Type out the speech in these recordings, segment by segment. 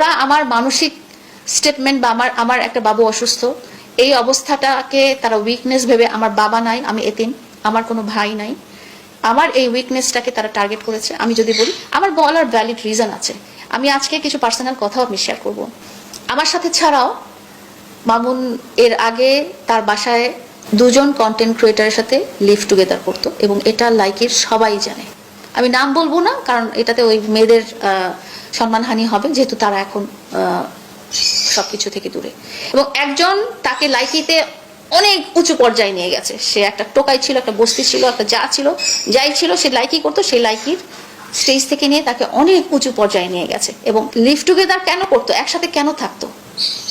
ওরা আমার মানসিক স্টেটমেন্ট বা আমার আমার একটা বাবু অসুস্থ, এই অবস্থাটাকে তারা উইকনেস ভেবে আমার বাবা নাই, আমি এতিম, আমার কোনো ভাই নাই। আমার এই উইকনেসটাকে তারা টার্গেট করেছে। আমি যদি বলি, আমার বলার ভ্যালিড রিজন আছে। আমি আজকে কিছু পার্সোনাল কথাও আমি শেয়ার করব। আমার সাথে ছাড়াও মামুন এর আগে তার বাসায় দুজন কন্টেন্ট ক্রিয়েটারের সাথে লিভ টুগেদার করতো এবং এটা লাইকের সবাই জানে। আমি নাম বলব না, কারণ এটাতে ওই মেয়েদের সম্মানহানি হবে, যেহেতু তারা এখন সবকিছু থেকে দূরে। এবং একজন তাকে লাইকিতে অনেক উঁচু পর্যায়ে নিয়ে গেছে। সে একটা টোকাই ছিল, একটা বস্তি ছিল, একটা যা ছিল, যাই ছিল, সে লাইকি করতো, সেই লাইকির স্টেজ থেকে নিয়ে তাকে অনেক উঁচু পর্যায়ে নিয়ে গেছে। এবং লিভ টুগেদার কেন করতো? একসাথে কেন থাকতো?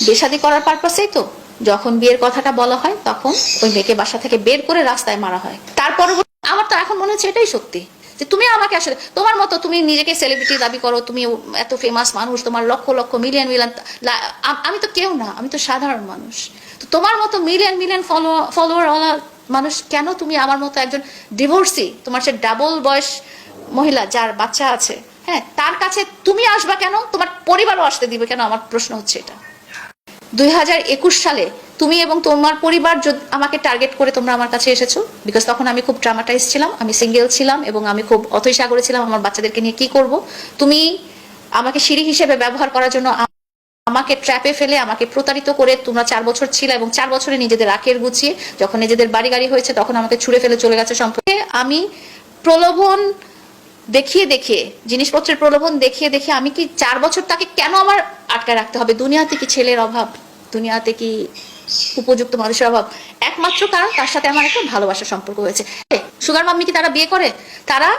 বেশাদি করার পারপাসেই তো যখন বিয়ের কথাটা বলা হয়, তখন ওই মেয়েকে বাসা থেকে বের করে রাস্তায় মারা হয়। তার পরবর্তী আমার তো এখন মনে হচ্ছে এটাই সত্যি। যে তুমি আমাকে আসলে, তোমার মতো তুমি নিজেকে সেলিব্রিটি দাবি করো, তুমি এত ফেমাস মানুষ, তোমার লক্ষ লক্ষ মিলিয়ন মিলিয়ন আমি তো কেউ না, আমি তো সাধারণ মানুষ। তো তোমার মতো মিলিয়ন মিলিয়ন ফলো ফলোয়ারওয়ালা মানুষ কেন তুমি আমার মতো একজন ডিভোর্সি তোমার সে ডাবল বয়স মহিলা যার বাচ্চা আছে হ্যাঁ তার কাছে তুমি আসবা কেন? তোমার পরিবারও আসতে দিবে কেন? আমার প্রশ্ন হচ্ছে এটা। দুই হাজার একুশ সালে তুমি এবং তোমার পরিবার আমাকে টার্গেট করে তোমরা আমার কাছে এসেছ। বিকজ তখন আমি খুব ট্রামাটাইজ ছিলাম, আমি সিঙ্গেল ছিলাম এবং আমি খুব অথৈ সাগরে ছিলাম আমার বাচ্চাদেরকে নিয়ে কি করব। তুমি আমাকে সিঁড়ি হিসেবে ব্যবহার করার জন্য আমাকে ট্র্যাপে ফেলে, আমাকে প্রতারিত করে তোমরা চার বছর ছিল এবং চার বছরে নিজেদের আখের গুছিয়ে যখন নিজেদের বাড়ি গাড়ি হয়েছে তখন আমাকে ছুড়ে ফেলে চলে গেছে সম্পর্কে। আমি প্রলোভন দেখিয়ে দেখিয়ে, জিনিসপত্রের প্রলোভন দেখিয়ে দেখিয়ে আমি কি চার বছর তাকে কেন আমার আটকায় রাখতে হবে? দুনিয়াতে কি ছেলের অভাব? দুনিয়াতে কি উপযুক্ত মানুষের অভাব। একমাত্র কারণ তার সাথে আমার একটা ভালোবাসার সম্পর্ক হয়েছে। সুগার মাম্মি কি তারা বিয়ে করে? তারা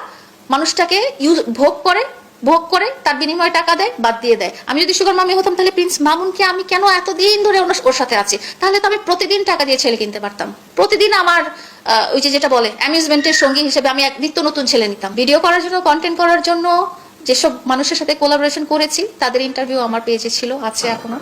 মানুষটাকে ইউজ ভোগ করে ভোগ করে, তার বিনিময়ে টাকা দেয়, বাদ দিয়ে দেয়। আমি যদি সুগার মামি হতাম, তাহলে প্রিন্স মামুনকে আমি কেন এতদিন ধরে ওর সাথে আছি? তাহলে তো আমি প্রতিদিন টাকা দিয়ে ছেলে কিনতে পারতাম। প্রতিদিন আমার ওই যে যেটা বলে, অ্যামিউজমেন্টের সঙ্গী হিসেবে আমি এক নিত্য নতুন ছেলে নিতাম। ভিডিও করার জন্য কন্টেন্ট করার জন্য, যেসব মানুষের সাথে কোলাবোরেশন করেছি, তাদের ইন্টারভিউ আমার পেজে ছিল, আছে এখনও।